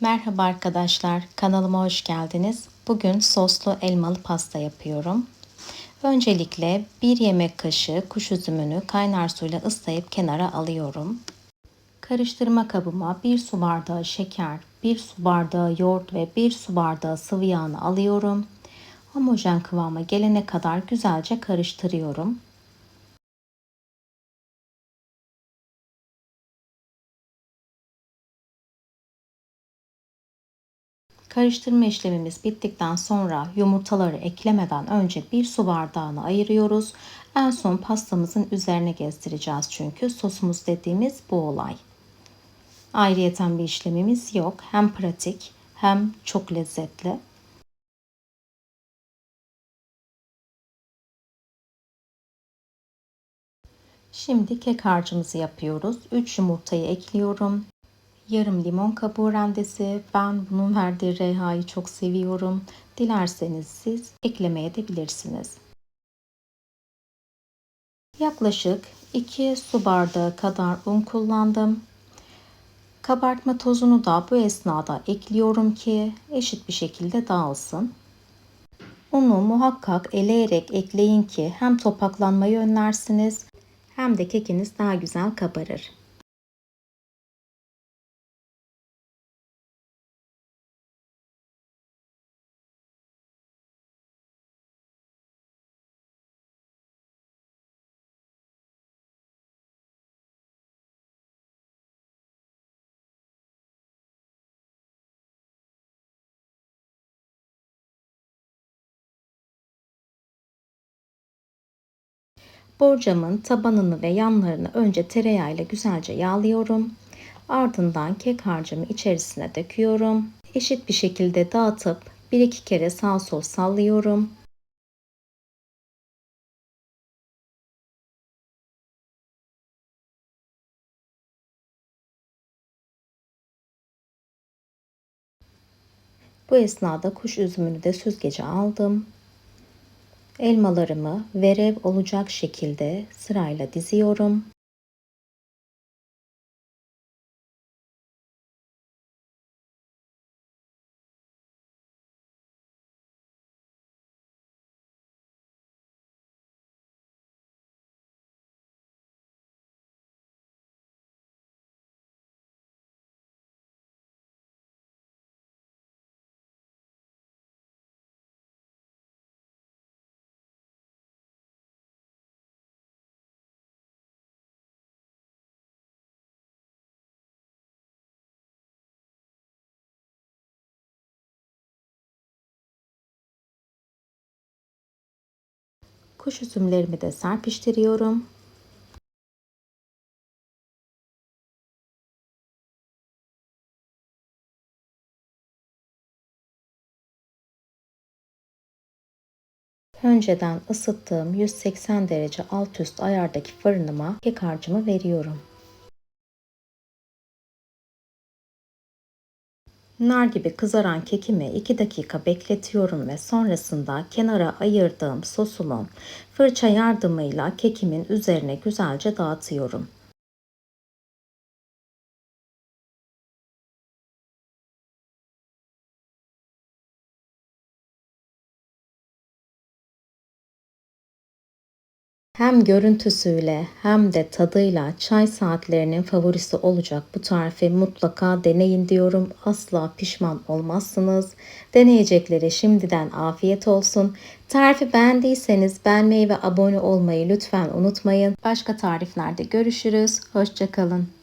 Merhaba arkadaşlar, kanalıma hoş geldiniz. Bugün soslu elmalı pasta yapıyorum. Öncelikle bir yemek kaşığı kuş üzümünü kaynar suyla ıslayıp kenara alıyorum. Karıştırma kabıma 1 su bardağı şeker, 1 su bardağı yoğurt ve 1 su bardağı sıvı yağını alıyorum. Homojen kıvama gelene kadar güzelce karıştırıyorum. Karıştırma işlemimiz bittikten sonra yumurtaları eklemeden önce bir su bardağını ayırıyoruz. En son pastamızın üzerine gezdireceğiz çünkü sosumuz dediğimiz bu olay. Ayrıyeten bir işlemimiz yok. Hem pratik hem çok lezzetli. Şimdi kek harcımızı yapıyoruz. 3 yumurtayı ekliyorum. Yarım limon kabuğu rendesi. Ben bunun verdiği reyhayı çok seviyorum. Dilerseniz siz eklemeye de bilirsiniz. Yaklaşık 2 su bardağı kadar un kullandım. Kabartma tozunu da bu esnada ekliyorum ki eşit bir şekilde dağılsın. Unu muhakkak eleyerek ekleyin ki hem topaklanmayı önlersiniz hem de kekiniz daha güzel kabarır. Borcamın tabanını ve yanlarını önce tereyağıyla güzelce yağlıyorum. Ardından kek harcımı içerisine döküyorum. Eşit bir şekilde dağıtıp bir iki kere sağ sol sallıyorum. Bu esnada kuş üzümünü de süzgece aldım. Elmalarımı verev olacak şekilde sırayla diziyorum. Kuş üzümlerimi de serpiştiriyorum. Önceden ısıttığım 180 derece alt üst ayardaki fırınıma kek harcımı veriyorum. Nar gibi kızaran kekimi 2 dakika bekletiyorum ve sonrasında kenara ayırdığım sosumu fırça yardımıyla kekimin üzerine güzelce dağıtıyorum. Hem görüntüsüyle hem de tadıyla çay saatlerinin favorisi olacak bu tarifi mutlaka deneyin diyorum. Asla pişman olmazsınız. Deneyeceklere şimdiden afiyet olsun. Tarifi beğendiyseniz beğenmeyi ve abone olmayı lütfen unutmayın. Başka tariflerde görüşürüz. Hoşçakalın.